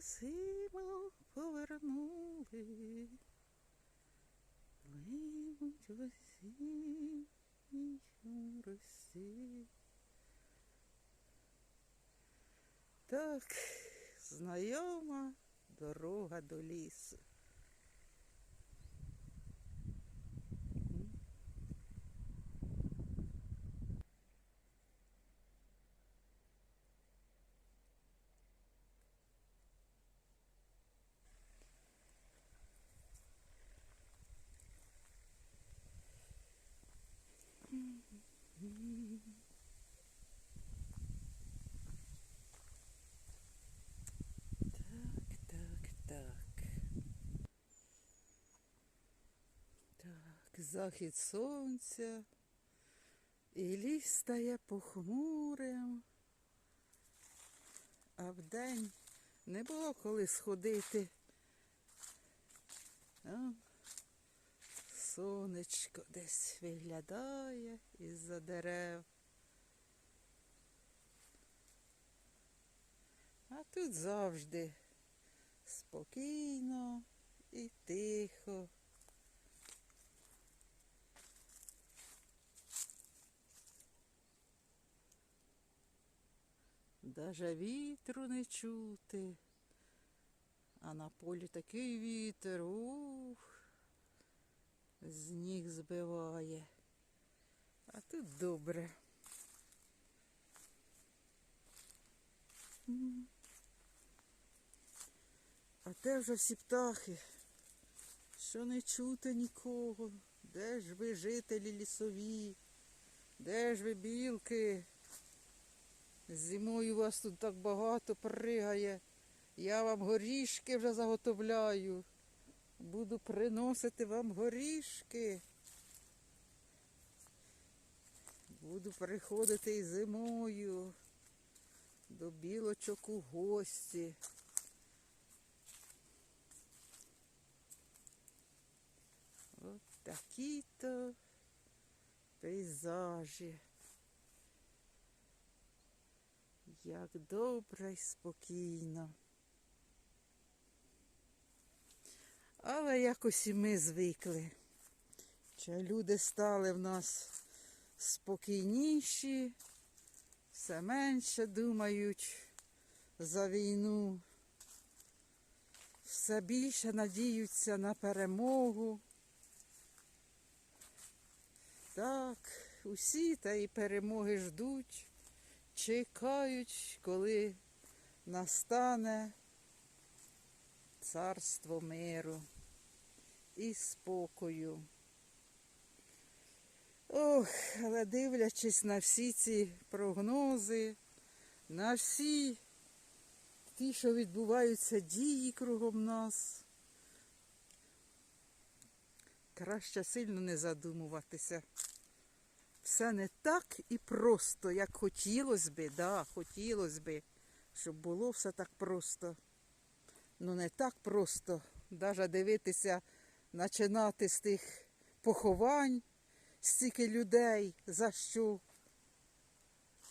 зиму повернули. Линуть осінній росі. Так, знайома дорога до лісу. Так, так, так. Так, захід сонця. І ліс стає похмурим. А вдень не було коли сходити. А, сонечко десь виглядає із-за дерев. А тут завжди спокійно і тихо. Даже вітру не чути. А на полі такий вітер, ух, з ніг збиває. А тут добре. А де вже всі птахи? Що не чути нікого? Де ж ви, жителі лісові? Де ж ви білки? Зимою вас тут так багато пригає. Я вам горішки вже заготовляю. Буду приносити вам горішки. Буду приходити і зимою до білочок у гості. От такі-то пейзажі. Як добре і спокійно. Але якось і ми звикли. Що люди стали в нас спокійніші, все менше думають за війну, все більше надіються на перемогу. Так, усі та і перемоги ждуть, чекають, коли настане царство миру і спокою. Ох, але дивлячись на всі ці прогнози, на всі ті, що відбуваються дії кругом нас, краще сильно не задумуватися. Все не так і просто, як хотілося би, да, хотілося би, щоб було все так просто. Ну не так просто. Навіть дивитися, починати з тих поховань, стільки людей, за що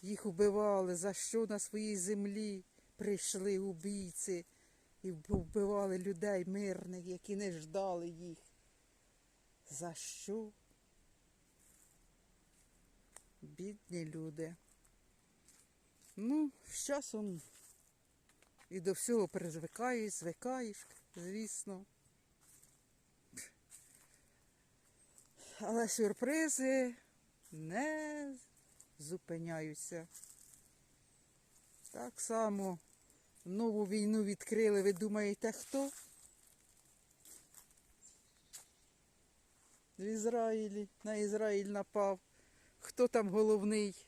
їх убивали, за що на своїй землі прийшли убійці і вбивали людей мирних, які не ждали їх. За що? Бідні люди. Ну, з часом і до всього призвикаєш, звикаєш, звісно. Але сюрпризи не зупиняються. Так само нову війну відкрили, ви думаєте, хто? В Ізраїлі, на Ізраїль напав. Хто там головний?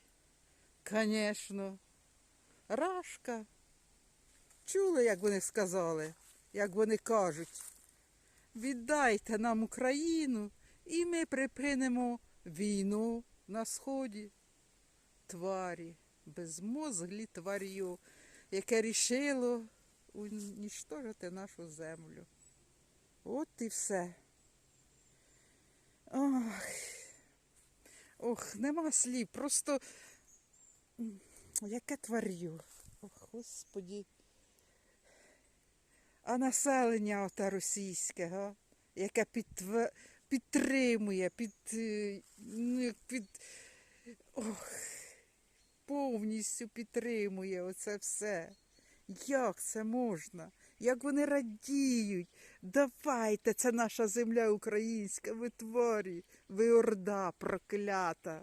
Звісно, Рашка. Чули, як вони сказали, як вони кажуть. Віддайте нам Україну, і ми припинимо війну на сході. Тварі, безмозглі тварю, яке рішило уніштожити нашу землю. От і все. Ох, ох, нема слів, просто яке тварю. Ох, Господі. А населення оте російське, га? яке підтве... підтримує, під, е, ну, під... Ох, повністю підтримує оце все. Як це можна? Як вони радіють? Давайте, це наша земля українська, ви тварі, ви орда проклята.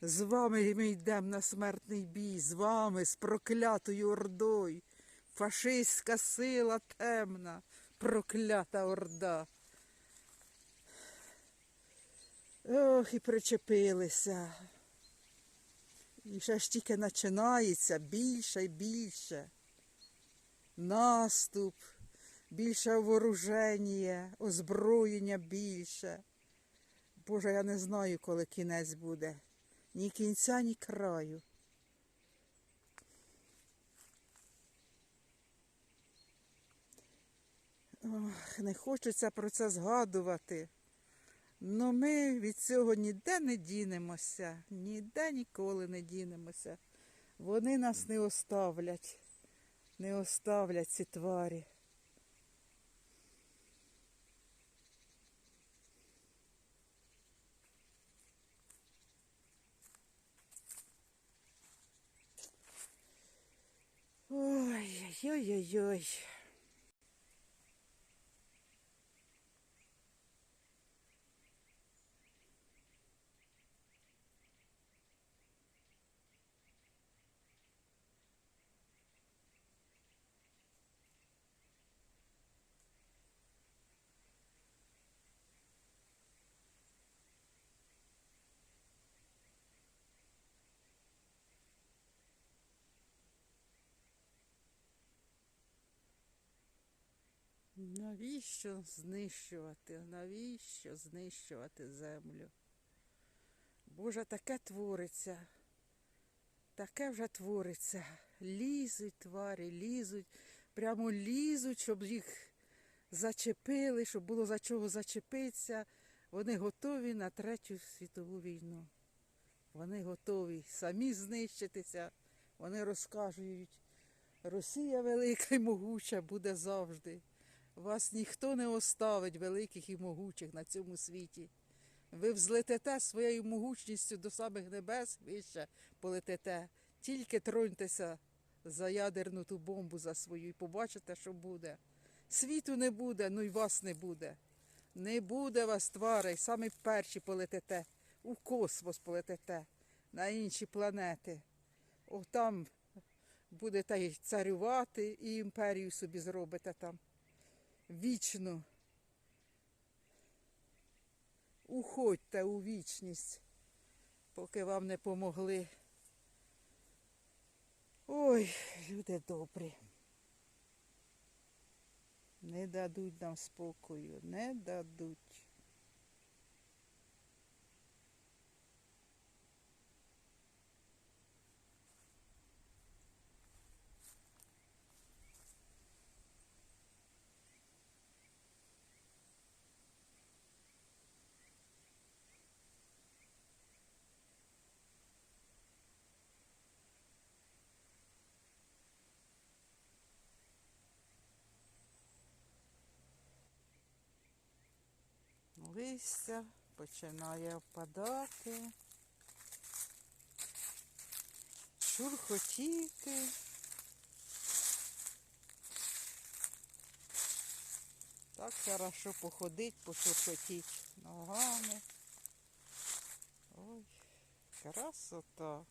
З вами ми йдемо на смертний бій, з вами, з проклятою ордою. Фашистська сила темна, проклята орда. Ох, і причепилися. І ще ж тільки починається більше і більше. Наступ, більше вооруження, озброєння більше. Боже, я не знаю, коли кінець буде. Ні кінця, ні краю. Ох, не хочеться про це згадувати. Но ми від цього ніде не дінемося, ніде ніколи не дінемося. Вони нас не оставлять, не оставлять ці тварі. Ой, Навіщо знищувати? Навіщо знищувати землю? Боже, таке твориться, таке вже твориться. Лізуть тварі, лізуть, прямо лізуть, щоб їх зачепили, щоб було за чого зачепитися. Вони готові на третю світову війну. Вони готові самі знищитися. Вони розкажуть, Росія велика і могуча буде завжди. Вас ніхто не оставить великих і могучих на цьому світі. Ви взлетите своєю могучністю до самих небес, вище полетите. Тільки троньтеся за ядерну ту бомбу за свою і побачите, що буде. Світу не буде, ну й вас не буде. Не буде вас тварей, самі перші полетите, у космос полетите, на інші планети. О, там будете царювати і імперію собі зробите там вічно. Уходьте у вічність, поки вам не помогли. Ой, люди добрі. Не дадуть нам спокою, не дадуть. Листя починає впадати. Шурхотіти. Так хорошо походить, пошурхотіть ногами. Ой, красота.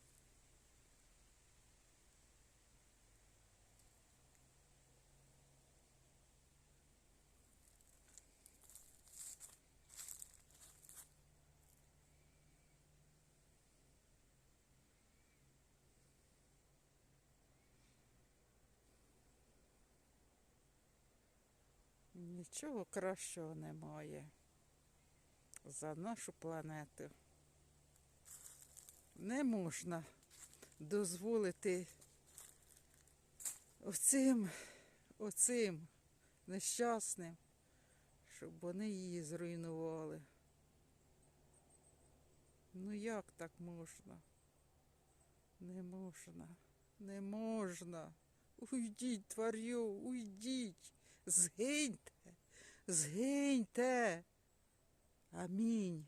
Нічого кращого немає за нашу планету. Не можна дозволити оцим, оцим нещасним, щоб вони її зруйнували. Ну як так можна? Не можна, не можна. Уйдіть, тварю, уйдіть. Згиньте, згиньте. Амінь.